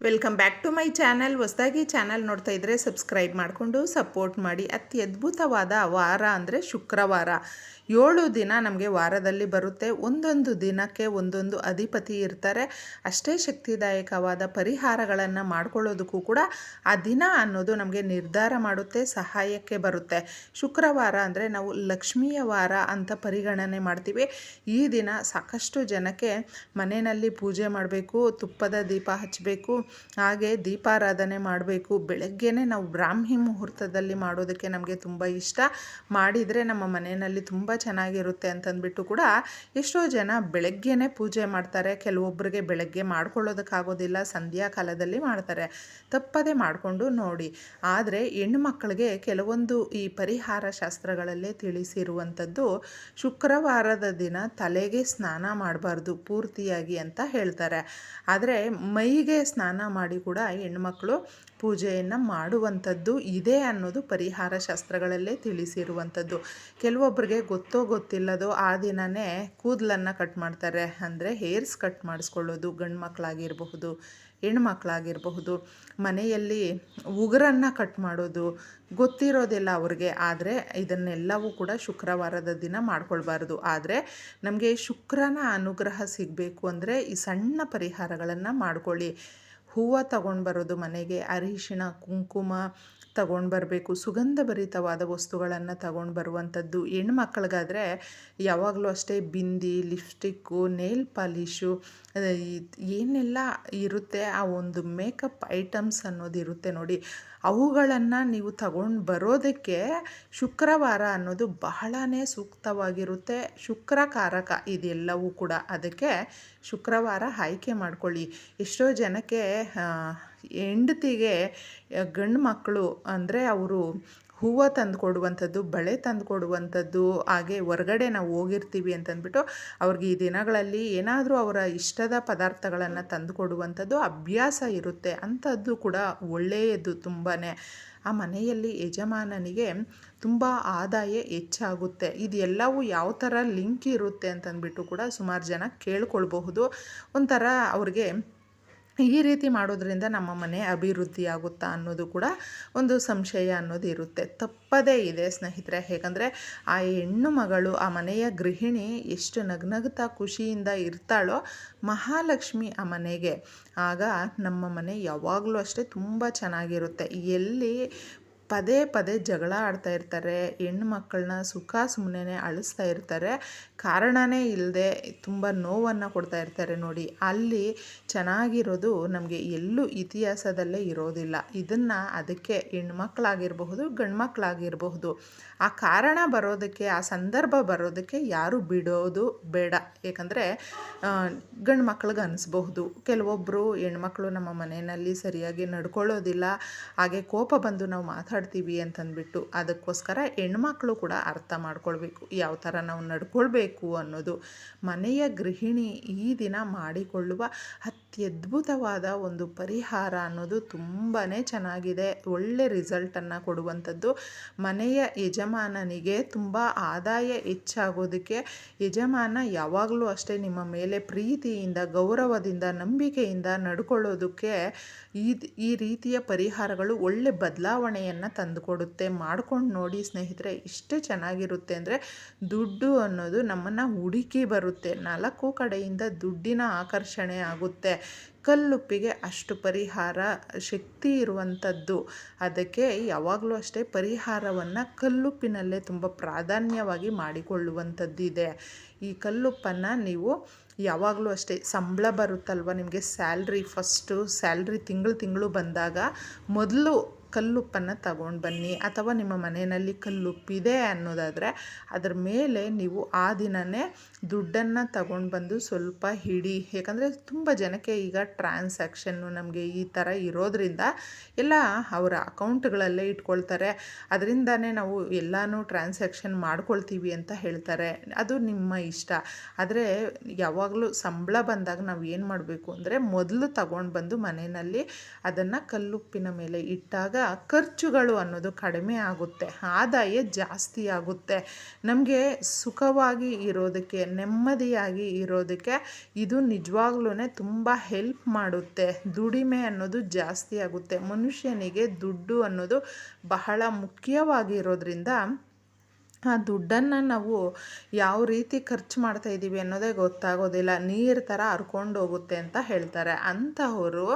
Welcome back to my channel ಹೊಸದಾಗಿ channel ನೋಡ್ತಾ ಇದ್ದರೆ ಸಬ್ಸ್ಕ್ರೈಬ್ ಮಾಡಿಕೊಂಡು ಸಪೋರ್ಟ್ ಮಾಡಿ. ಅತಿ ಅದ್ಭುತವಾದ ವಾರ ಅಂದರೆ ಶುಕ್ರವಾರ. ಏಳು ದಿನ ನಮಗೆ ವಾರದಲ್ಲಿ ಬರುತ್ತೆ. ಒಂದೊಂದು ದಿನಕ್ಕೆ ಒಂದೊಂದು ಅಧಿಪತಿ ಇರ್ತಾರೆ. ಅಷ್ಟೇ ಶಕ್ತಿದಾಯಕವಾದ ಪರಿಹಾರಗಳನ್ನು ಮಾಡ್ಕೊಳ್ಳೋದಕ್ಕೂ ಕೂಡ ಆ ದಿನ ಅನ್ನೋದು ನಮಗೆ ನಿರ್ಧಾರ ಮಾಡುತ್ತೆ, ಸಹಾಯಕ್ಕೆ ಬರುತ್ತೆ. ಶುಕ್ರವಾರ ಅಂದರೆ ನಾವು ಲಕ್ಷ್ಮಿಯ ವಾರ ಅಂತ ಪರಿಗಣನೆ ಮಾಡ್ತೀವಿ. ಈ ದಿನ ಸಾಕಷ್ಟು ಜನಕ್ಕೆ ಮನೆಯಲ್ಲಿ ಪೂಜೆ ಮಾಡಬೇಕು, ತುಪ್ಪದ ದೀಪ ಹಚ್ಚಬೇಕು ಹಾಗೆ ದೀಪಾರಾಧನೆ ಮಾಡಬೇಕು. ಬೆಳಗ್ಗೆನೇ ನಾವು ಬ್ರಾಹ್ಮಿ ಮುಹೂರ್ತದಲ್ಲಿ ಮಾಡೋದಕ್ಕೆ ನಮಗೆ ತುಂಬ ಇಷ್ಟ. ಮಾಡಿದರೆ ನಮ್ಮ ಮನೆಯಲ್ಲಿ ತುಂಬ ಚೆನ್ನಾಗಿರುತ್ತೆ ಅಂತಂದ್ಬಿಟ್ಟು ಕೂಡ ಎಷ್ಟೋ ಜನ ಬೆಳಗ್ಗೆನೇ ಪೂಜೆ ಮಾಡ್ತಾರೆ. ಕೆಲವೊಬ್ಬರಿಗೆ ಬೆಳಗ್ಗೆ ಮಾಡ್ಕೊಳ್ಳೋದಕ್ಕಾಗೋದಿಲ್ಲ ಸಂಧ್ಯಾ ಕಾಲದಲ್ಲಿ ಮಾಡ್ತಾರೆ. ತಪ್ಪದೇ ಮಾಡಿಕೊಂಡು ನೋಡಿ. ಆದರೆ ಹೆಣ್ಣುಮಕ್ಕಳಿಗೆ ಕೆಲವೊಂದು ಈ ಪರಿಹಾರ ಶಾಸ್ತ್ರಗಳಲ್ಲೇ ತಿಳಿಸಿರುವಂಥದ್ದು, ಶುಕ್ರವಾರದ ದಿನ ತಲೆಗೆ ಸ್ನಾನ ಮಾಡಬಾರ್ದು ಪೂರ್ತಿಯಾಗಿ ಅಂತ ಹೇಳ್ತಾರೆ. ಆದರೆ ಮೈಗೆ ಸ್ನಾನ ಮಾಡಿ ಕೂಡ ಹೆಣ್ಮಕ್ಳು ಪೂಜೆಯನ್ನು ಮಾಡುವಂಥದ್ದು ಇದೆ ಅನ್ನೋದು ಪರಿಹಾರ ಶಾಸ್ತ್ರಗಳಲ್ಲೇ ತಿಳಿಸಿರುವಂಥದ್ದು. ಕೆಲವೊಬ್ಬರಿಗೆ ಗೊತ್ತೋ ಗೊತ್ತಿಲ್ಲದೋ ಆ ದಿನವೇ ಕೂದಲನ್ನು ಕಟ್ ಮಾಡ್ತಾರೆ. ಅಂದರೆ ಹೇರ್ಸ್ ಕಟ್ ಮಾಡಿಸ್ಕೊಳ್ಳೋದು ಗಂಡು ಮಕ್ಕಳಾಗಿರಬಹುದು ಹೆಣ್ಮಕ್ಳಾಗಿರಬಹುದು. ಮನೆಯಲ್ಲಿ ಉಗುರನ್ನು ಕಟ್ ಮಾಡೋದು ಗೊತ್ತಿರೋದಿಲ್ಲ ಅವ್ರಿಗೆ. ಆದರೆ ಇದನ್ನೆಲ್ಲವೂ ಕೂಡ ಶುಕ್ರವಾರದ ದಿನ ಮಾಡ್ಕೊಳ್ಬಾರ್ದು. ಆದರೆ ನಮಗೆ ಶುಕ್ರನ ಅನುಗ್ರಹ ಸಿಗಬೇಕು ಅಂದರೆ ಈ ಸಣ್ಣ ಪರಿಹಾರಗಳನ್ನು ಮಾಡ್ಕೊಳ್ಳಿ. ಹೂವು ತಗೊಂಡು ಬರೋದು, ಮನೆಗೆ ಅರಿಶಿಣ, ಕುಂಕುಮ ತಗೊಂಡು ಬರಬೇಕು. ಸುಗಂಧ ಭರಿತವಾದ ವಸ್ತುಗಳನ್ನು ತಗೊಂಡು ಬರುವಂಥದ್ದು. ಹೆಣ್ಮಕ್ಳಿಗಾದರೆ ಯಾವಾಗಲೂ ಅಷ್ಟೇ ಬಿಂದಿ, ಲಿಪ್ಸ್ಟಿಕ್ಕು, ನೇಲ್ ಪಾಲಿಶು ಏನೆಲ್ಲ ಇರುತ್ತೆ, ಆ ಒಂದು ಮೇಕಪ್ ಐಟಮ್ಸ್ ಅನ್ನೋದು ಇರುತ್ತೆ ನೋಡಿ. ಅವುಗಳನ್ನು ನೀವು ತಗೊಂಡು ಬರೋದಕ್ಕೆ ಶುಕ್ರವಾರ ಅನ್ನೋದು ಬಹಳನೇ ಸೂಕ್ತವಾಗಿರುತ್ತೆ. ಶುಕ್ರಕಾರಕ ಇದೆಲ್ಲವೂ ಕೂಡ ಅದಕ್ಕೆ ಶುಕ್ರವಾರ ಆಯ್ಕೆ ಮಾಡ್ಕೊಳ್ಳಿ. ಎಷ್ಟೋ ಜನಕ್ಕೆ ಹೆಂಡತಿಗೆ ಗಂಡು ಮಕ್ಕಳು ಅಂದರೆ ಅವರು ಹೂವು ತಂದು ಕೊಡುವಂಥದ್ದು ಬಳೆ ತಂದು ಕೊಡುವಂಥದ್ದು ಹಾಗೆ ಹೊರಗಡೆ ನಾವು ಹೋಗಿರ್ತೀವಿ ಅಂತಂದ್ಬಿಟ್ಟು ಅವ್ರಿಗೆ ಈ ದಿನಗಳಲ್ಲಿ ಏನಾದರೂ ಅವರ ಇಷ್ಟದ ಪದಾರ್ಥಗಳನ್ನು ತಂದು ಕೊಡುವಂಥದ್ದು ಅಭ್ಯಾಸ ಇರುತ್ತೆ. ಅಂಥದ್ದು ಕೂಡ ಒಳ್ಳೆಯದು ತುಂಬಾ ಆ ಮನೆಯಲ್ಲಿ ಯಜಮಾನನಿಗೆ ತುಂಬ ಆದಾಯ ಹೆಚ್ಚಾಗುತ್ತೆ. ಇದೆಲ್ಲವೂ ಯಾವ ಥರ ಲಿಂಕ್ ಇರುತ್ತೆ ಅಂತಂದ್ಬಿಟ್ಟು ಕೂಡ ಸುಮಾರು ಜನ ಕೇಳ್ಕೊಳ್ಬಹುದು. ಒಂಥರ ಅವ್ರಿಗೆ ಈ ರೀತಿ ಮಾಡೋದ್ರಿಂದ ನಮ್ಮ ಮನೆ ಅಭಿವೃದ್ಧಿ ಆಗುತ್ತಾ ಅನ್ನೋದು ಕೂಡ ಒಂದು ಸಂಶಯ ಅನ್ನೋದು ಇರುತ್ತೆ. ತಪ್ಪದೇ ಇದೆ ಸ್ನೇಹಿತರೆ. ಹೇಗಂದರೆ ಆ ಹೆಣ್ಣು ಮಗಳು, ಆ ಮನೆಯ ಗೃಹಿಣಿ ಎಷ್ಟು ನಗ್ನಗ್ತಾ ಖುಷಿಯಿಂದ ಇರ್ತಾಳೋ ಮಹಾಲಕ್ಷ್ಮಿ ಆ ಮನೆಗೆ. ಆಗ ನಮ್ಮ ಮನೆ ಯಾವಾಗಲೂ ಅಷ್ಟೇ ತುಂಬ ಚೆನ್ನಾಗಿರುತ್ತೆ. ಎಲ್ಲಿ ಪದೇ ಪದೇ ಜಗಳ ಆಡ್ತಾ ಇರ್ತಾರೆ, ಹೆಣ್ಣು ಮಕ್ಕಳನ್ನ ಸುಖ ಸುಮ್ಮನೆ ಅಳಿಸ್ತಾ ಇರ್ತಾರೆ. ಕಾರಣವೇ ಇಲ್ಲದೆ ತುಂಬ ನೋವನ್ನು ಕೊಡ್ತಾ ಇರ್ತಾರೆ ನೋಡಿ. ಅಲ್ಲಿ ಚೆನ್ನಾಗಿರೋದು ನಮಗೆ ಎಲ್ಲೂ ಇತಿಹಾಸದಲ್ಲೇ ಇರೋದಿಲ್ಲ. ಇದನ್ನು ಅದಕ್ಕೆ ಹೆಣ್ಮಕ್ಳಾಗಿರಬಹುದು ಗಂಡು ಮಕ್ಕಳಾಗಿರಬಹುದು. ಆ ಕಾರಣ ಬರೋದಕ್ಕೆ, ಆ ಸಂದರ್ಭ ಬರೋದಕ್ಕೆ ಯಾರು ಬಿಡೋದು ಬೇಡ. ಏಕೆಂದರೆ ಗಂಡು ಮಕ್ಳಿಗೆ ಅನಿಸ್ಬಹುದು. ಕೆಲವೊಬ್ಬರು ಹೆಣ್ಮಕ್ಳು ನಮ್ಮ ಮನೆಯಲ್ಲಿ ಸರಿಯಾಗಿ ನಡ್ಕೊಳ್ಳೋದಿಲ್ಲ. ಹಾಗೆ ಕೋಪ ಬಂದು ನಾವು ಮಾತಾಡ್ತೀವಿ ಅಂತಂದ್ಬಿಟ್ಟು ಅದಕ್ಕೋಸ್ಕರ ಹೆಣ್ಮಕ್ಳು ಕೂಡ ಅರ್ಥ ಮಾಡ್ಕೊಳ್ಬೇಕು. ಯಾವ ಥರ ನಾವು ನಡ್ಕೊಳ್ಬೇಕು ಅನ್ನೋದು. ಮನೆಯ ಗೃಹಿಣಿ ಈ ದಿನ ಮಾಡಿಕೊಳ್ಳುವ ಅತ್ಯದ್ಭುತವಾದ ಒಂದು ಪರಿಹಾರ ಅನ್ನೋದು ತುಂಬಾ ಚೆನ್ನಾಗಿದೆ. ಒಳ್ಳೆ ರಿಸಲ್ಟನ್ನು ಕೊಡುವಂಥದ್ದು. ಮನೆಯ ಯಜಮಾನನಿಗೆ ತುಂಬ ಆದಾಯ ಹೆಚ್ಚಾಗೋದಕ್ಕೆ ಯಜಮಾನ ಯಾವಾಗಲೂ ಅಷ್ಟೇ ನಿಮ್ಮ ಮೇಲೆ ಪ್ರೀತಿಯಿಂದ, ಗೌರವದಿಂದ, ನಂಬಿಕೆಯಿಂದ ನಡ್ಕೊಳ್ಳೋದಕ್ಕೆ ಈ ಈ ರೀತಿಯ ಪರಿಹಾರಗಳು ಒಳ್ಳೆ ಬದಲಾವಣೆಯನ್ನು ತಂದುಕೊಡುತ್ತೆ. ಮಾಡ್ಕೊಂಡು ನೋಡಿ ಸ್ನೇಹಿತರೆ, ಇಷ್ಟು ಚೆನ್ನಾಗಿರುತ್ತೆ ಅಂದರೆ ದುಡ್ಡು ಅನ್ನೋದು ನಮ್ಮನ್ನು ಹುಡುಕಿ ಬರುತ್ತೆ. ನಾಲ್ಕು ಕಡೆಯಿಂದ ದುಡ್ಡಿನ ಆಕರ್ಷಣೆ ಆಗುತ್ತೆ. ಕಲ್ಲುಪ್ಪಿಗೆ ಅಷ್ಟು ಪರಿಹಾರ ಶಕ್ತಿ ಇರುವಂಥದ್ದು. ಅದಕ್ಕೆ ಯಾವಾಗಲೂ ಅಷ್ಟೇ ಪರಿಹಾರವನ್ನು ಕಲ್ಲುಪ್ಪಿನಲ್ಲೇ ತುಂಬ ಪ್ರಾಧಾನ್ಯವಾಗಿ ಮಾಡಿಕೊಳ್ಳುವಂಥದ್ದಿದೆ. ಈ ಕಲ್ಲುಪ್ಪನ್ನು ನೀವು ಯಾವಾಗಲೂ ಅಷ್ಟೇ ಸಂಬಳ ಬರುತ್ತಲ್ವ ನಿಮಗೆ ಸ್ಯಾಲ್ರಿ ಫಸ್ಟು ಸ್ಯಾಲ್ರಿ ತಿಂಗಳು ತಿಂಗಳು ಬಂದಾಗ ಮೊದಲು ಕಲ್ಲುಪ್ಪನ್ನು ತಗೊಂಡು ಬನ್ನಿ ಅಥವಾ ನಿಮ್ಮ ಮನೆಯಲ್ಲಿ ಕಲ್ಲುಪ್ಪಿದೆ ಅನ್ನೋದಾದರೆ ಅದರ ಮೇಲೆ ನೀವು ಆ ದಿನವೇ ದುಡ್ಡನ್ನು ತಗೊಂಡು ಬಂದು ಸ್ವಲ್ಪ ಹಿಡಿ. ಯಾಕಂದರೆ ತುಂಬ ಜನಕ್ಕೆ ಈಗ ಟ್ರಾನ್ಸಾಕ್ಷನ್ನು ನಮಗೆ ಈ ಥರ ಇರೋದ್ರಿಂದ ಎಲ್ಲ ಅವರ ಅಕೌಂಟ್ಗಳಲ್ಲೇ ಇಟ್ಕೊಳ್ತಾರೆ. ಅದರಿಂದನೇ ನಾವು ಎಲ್ಲನೂ ಟ್ರಾನ್ಸಾಕ್ಷನ್ ಮಾಡ್ಕೊಳ್ತೀವಿ ಅಂತ ಹೇಳ್ತಾರೆ. ಅದು ನಿಮ್ಮ ಇಷ್ಟ. ಆದರೆ ಯಾವಾಗಲೂ ಸಂಬಳ ಬಂದಾಗ ನಾವು ಏನು ಮಾಡಬೇಕು ಅಂದರೆ ಮೊದಲು ತಗೊಂಡು ಬಂದು ಮನೆಯಲ್ಲಿ ಅದನ್ನು ಕಲ್ಲುಪ್ಪಿನ ಮೇಲೆ ಇಟ್ಟಾಗ ಖರ್ಚುಗಳು ಅನ್ನೋದು ಕಡಿಮೆ ಆಗುತ್ತೆ, ಆದಾಯ ಜಾಸ್ತಿ ಆಗುತ್ತೆ. ನಮಗೆ ಸುಖವಾಗಿ ಇರೋದಕ್ಕೆ, ನೆಮ್ಮದಿಯಾಗಿ ಇರೋದಕ್ಕೆ ಇದು ನಿಜವಾಗ್ಲೂ ತುಂಬ ಹೆಲ್ಪ್ ಮಾಡುತ್ತೆ. ದುಡಿಮೆ ಅನ್ನೋದು ಜಾಸ್ತಿ ಆಗುತ್ತೆ. ಮನುಷ್ಯನಿಗೆ ದುಡ್ಡು ಅನ್ನೋದು ಬಹಳ ಮುಖ್ಯವಾಗಿರೋದ್ರಿಂದ ಆ ದುಡ್ಡನ್ನು ನಾವು ಯಾವ ರೀತಿ ಖರ್ಚು ಮಾಡ್ತಾ ಇದ್ದೀವಿ ಅನ್ನೋದೇ ಗೊತ್ತಾಗೋದಿಲ್ಲ. ನೀರು ಥರ ಹರ್ಕೊಂಡು ಹೋಗುತ್ತೆ ಅಂತ ಹೇಳ್ತಾರೆ. ಅಂಥವರು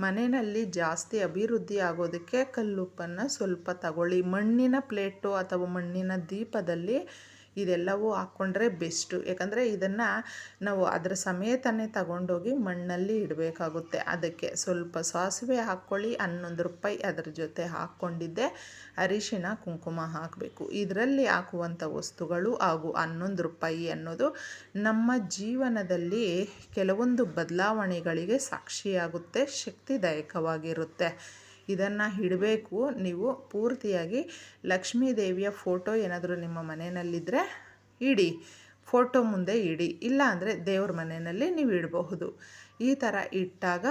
ಮನೆಯಲ್ಲಿ ಜಾಸ್ತಿ ಅಭಿವೃದ್ಧಿ ಆಗೋದಕ್ಕೆ ಕಲ್ಲುಪ್ಪನ್ನು ಸ್ವಲ್ಪ ತಗೊಳ್ಳಿ. ಮಣ್ಣಿನ ಪ್ಲೇಟು ಅಥವಾ ಮಣ್ಣಿನ ದೀಪದಲ್ಲಿ ಇದೆಲ್ಲವೂ ಹಾಕ್ಕೊಂಡ್ರೆ ಬೆಸ್ಟು ಯಾಕಂದರೆ ಇದನ್ನು ನಾವು ಅದರ ಸಮೇತನೇ ತಗೊಂಡೋಗಿ ಮಣ್ಣಲ್ಲಿ ಇಡಬೇಕಾಗುತ್ತೆ. ಅದಕ್ಕೆ ಸ್ವಲ್ಪ ಸಾಸಿವೆ ಹಾಕ್ಕೊಳ್ಳಿ ಹನ್ನೊಂದು ರೂಪಾಯಿ ಅದರ ಜೊತೆ ಹಾಕ್ಕೊಂಡಿದ್ದೆ ಅರಿಶಿನ ಕುಂಕುಮ ಹಾಕಬೇಕು. ಇದರಲ್ಲಿ ಹಾಕುವಂಥ ವಸ್ತುಗಳು ಹಾಗೂ ಹನ್ನೊಂದು ರೂಪಾಯಿ ಅನ್ನೋದು ನಮ್ಮ ಜೀವನದಲ್ಲಿ ಕೆಲವೊಂದು ಬದಲಾವಣೆಗಳಿಗೆ ಸಾಕ್ಷಿಯಾಗುತ್ತೆ, ಶಕ್ತಿದಾಯಕವಾಗಿರುತ್ತೆ. ಇದನ್ನು ಇಡಬೇಕು ನೀವು ಪೂರ್ತಿಯಾಗಿ ಲಕ್ಷ್ಮೀ ದೇವಿಯ ಫೋಟೋ ಏನಾದರೂ ನಿಮ್ಮ ಮನೆಯಲ್ಲಿದ್ದರೆ ಇಡಿ. ಫೋಟೋ ಮುಂದೆ ಇಡಿ. ಇಲ್ಲ ಅಂದರೆ ದೇವ್ರ ಮನೆಯಲ್ಲಿ ನೀವು ಇಡಬಹುದು. ಈ ಥರ ಇಟ್ಟಾಗ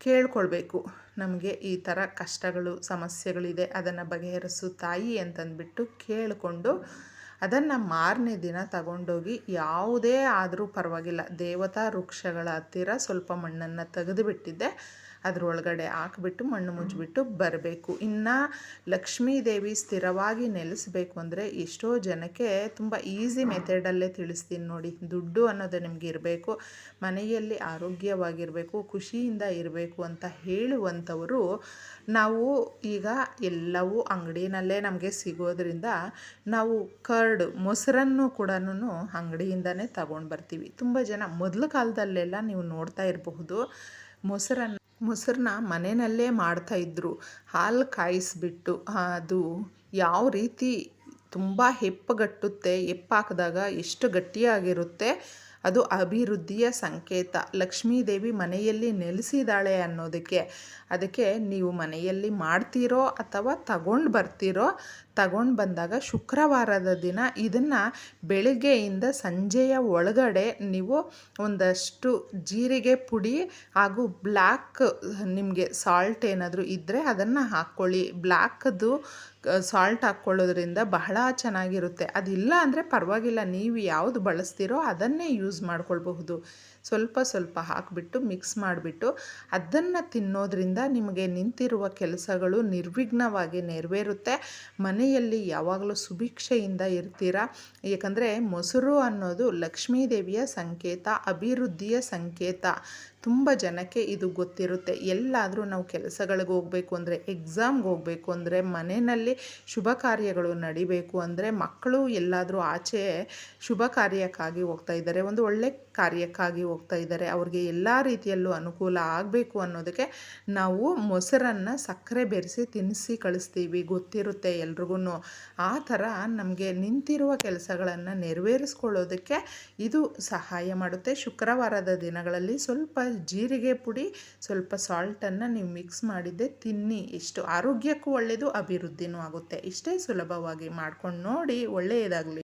ಕೇಳ್ಕೊಳ್ಬೇಕು. ನಮಗೆ ಈ ಥರ ಕಷ್ಟಗಳು, ಸಮಸ್ಯೆಗಳಿದೆ, ಅದನ್ನು ಬಗೆಹರಿಸು ತಾಯಿ ಅಂತಂದ್ಬಿಟ್ಟು ಕೇಳಿಕೊಂಡು ಅದನ್ನು ಮಾರನೇ ದಿನ ತಗೊಂಡೋಗಿ ಯಾವುದೇ ಆದರೂ ಪರವಾಗಿಲ್ಲ. ದೇವತಾ ವೃಕ್ಷಗಳ ಹತ್ತಿರ ಸ್ವಲ್ಪ ಮಣ್ಣನ್ನು ತೆಗೆದುಬಿಟ್ಟಿದ್ದೆ. ಅದರೊಳಗಡೆ ಹಾಕ್ಬಿಟ್ಟು ಮಣ್ಣು ಮುಚ್ಚಿಬಿಟ್ಟು ಬರಬೇಕು. ಇನ್ನು ಲಕ್ಷ್ಮೀ ದೇವಿ ಸ್ಥಿರವಾಗಿ ನೆಲೆಸಬೇಕು ಅಂದರೆ ಎಷ್ಟೋ ಜನಕ್ಕೆ ತುಂಬ ಈಸಿ ಮೆಥಡಲ್ಲೇ ತಿಳಿಸ್ತೀನಿ ನೋಡಿ. ದುಡ್ಡು ಅನ್ನೋದು ನಿಮ್ಗೆ ಇರಬೇಕು, ಮನೆಯಲ್ಲಿ ಆರೋಗ್ಯವಾಗಿರಬೇಕು, ಖುಷಿಯಿಂದ ಇರಬೇಕು ಅಂತ ಹೇಳುವಂಥವರು ನಾವು ಈಗ ಎಲ್ಲವೂ ಅಂಗಡಿನಲ್ಲೇ ನಮಗೆ ಸಿಗೋದ್ರಿಂದ ನಾವು ಕರ್ಡ್ ಮೊಸರನ್ನು ಕೂಡ ಅಂಗಡಿಯಿಂದನೇ ತಗೊಂಡು ಬರ್ತೀವಿ. ತುಂಬ ಜನ ಮೊದಲ ಕಾಲದಲ್ಲೆಲ್ಲ ನೀವು ನೋಡ್ತಾ ಇರಬಹುದು, ಮೊಸರನ್ನು ಮೊಸರನ್ನ ಮನೆಯಲ್ಲೇ ಮಾಡ್ತಾಯಿದ್ರು ಹಾಲು ಕಾಯಿಸಿಬಿಟ್ಟು ಅದು ಯಾವ ರೀತಿ ತುಂಬ ಹೆಪ್ಪುಗಟ್ಟುತ್ತೆ ಹೆಪ್ಪಾಕಿದಾಗ ಎಷ್ಟು ಗಟ್ಟಿಯಾಗಿರುತ್ತೆ ಅದು ಅಭಿವೃದ್ಧಿಯ ಸಂಕೇತ. ಲಕ್ಷ್ಮೀದೇವಿ ಮನೆಯಲ್ಲಿ ನೆಲೆಸಿದಾಳೆ ಅನ್ನೋದಕ್ಕೆ. ಅದಕ್ಕೆ ನೀವು ಮನೆಯಲ್ಲಿ ಮಾಡ್ತೀರೋ ಅಥವಾ ತಗೊಂಡು ಬರ್ತೀರೋ, ತಗೊಂಡು ಬಂದಾಗ ಶುಕ್ರವಾರದ ದಿನ ಇದನ್ನು ಬೆಳಗ್ಗೆಯಿಂದ ಸಂಜೆಯ ಒಳಗಡೆ ನೀವು ಒಂದಷ್ಟು ಜೀರಿಗೆ ಪುಡಿ ಹಾಗೂ ಬ್ಲ್ಯಾಕ್ ನಿಮಗೆ ಸಾಲ್ಟ್ ಏನಾದರೂ ಇದ್ದರೆ ಅದನ್ನು ಹಾಕ್ಕೊಳ್ಳಿ ಬ್ಲ್ಯಾಕದು ಸಾಲ್ಟ್ ಹಾಕ್ಕೊಳ್ಳೋದ್ರಿಂದ ಬಹಳ ಚೆನ್ನಾಗಿರುತ್ತೆ. ಅದಿಲ್ಲ ಅಂದರೆ ಪರವಾಗಿಲ್ಲ, ನೀವು ಯಾವುದು ಬಳಸ್ತೀರೋ ಅದನ್ನೇ ಯೂಸ್ ಮಾಡ್ಕೊಳ್ಬಹುದು. ಸ್ವಲ್ಪ ಸ್ವಲ್ಪ ಹಾಕಿಬಿಟ್ಟು ಮಿಕ್ಸ್ ಮಾಡಿಬಿಟ್ಟು ಅದನ್ನು ತಿನ್ನೋದ್ರಿಂದ ನಿಮಗೆ ನಿಂತಿರುವ ಕೆಲಸಗಳು ನಿರ್ವಿಘ್ನವಾಗಿ ನೆರವೇರುತ್ತೆ. ಮನೆಯಲ್ಲಿ ಯಾವಾಗಲೂ ಸುಭಿಕ್ಷೆಯಿಂದ ಇರ್ತೀರ? ಏಕೆಂದರೆ ಮೊಸರು ಅನ್ನೋದು ಲಕ್ಷ್ಮೀದೇವಿಯ ಸಂಕೇತ, ಅಭಿವೃದ್ಧಿಯ ಸಂಕೇತ. ತುಂಬ ಜನಕ್ಕೆ ಇದು ಗೊತ್ತಿರುತ್ತೆ. ಎಲ್ಲಾದರೂ ನಾವು ಕೆಲಸಗಳಿಗೆ ಹೋಗಬೇಕು ಅಂದರೆ ಎಕ್ಸಾಮ್ಗೆ ಹೋಗಬೇಕು ಅಂದರೆ, ಮನೆಯಲ್ಲಿ ಶುಭ ಕಾರ್ಯಗಳು ನಡಿಬೇಕು ಅಂದರೆ ಮಕ್ಕಳು ಎಲ್ಲಾದರೂ ಆಚೆ ಶುಭ ಕಾರ್ಯಕ್ಕಾಗಿ ಹೋಗ್ತಾ ಇದ್ದಾರೆ. ಒಂದು ಒಳ್ಳೆ ಕಾರ್ಯಕ್ಕಾಗಿ ಹೋಗ್ತಾ ಇದ್ದಾರೆ. ಅವ್ರಿಗೆ ಎಲ್ಲ ರೀತಿಯಲ್ಲೂ ಅನುಕೂಲ ಆಗಬೇಕು ಅನ್ನೋದಕ್ಕೆ ನಾವು ಮೊಸರನ್ನು ಸಕ್ಕರೆ ಬೆರೆಸಿ ತಿನ್ನಿಸಿ ಕಳಿಸ್ತೀವಿ. ಗೊತ್ತಿರುತ್ತೆ ಎಲ್ರಿಗೂ ಆ ಥರ ನಮಗೆ ನಿಂತಿರುವ ಕೆಲಸಗಳನ್ನು ನೆರವೇರಿಸ್ಕೊಳ್ಳೋದಕ್ಕೆ ಇದು ಸಹಾಯ ಮಾಡುತ್ತೆ. ಶುಕ್ರವಾರದ ದಿನಗಳಲ್ಲಿ ಸ್ವಲ್ಪ ಜೀರಿಗೆ ಪುಡಿ, ಸ್ವಲ್ಪ ಸಾಲ್ಟನ್ನು ನೀವು ಮಿಕ್ಸ್ ಮಾಡಿದ್ದೆ ತಿನ್ನಿ. ಎಷ್ಟು ಆರೋಗ್ಯಕ್ಕೂ ಒಳ್ಳೆಯದು ಅಭಿವೃದ್ಧಿನೂ ಆಗುತ್ತೆ. ಇಷ್ಟೇ ಸುಲಭವಾಗಿ ಮಾಡ್ಕೊಂಡು ನೋಡಿ ಒಳ್ಳೆಯದಾಗಲಿ.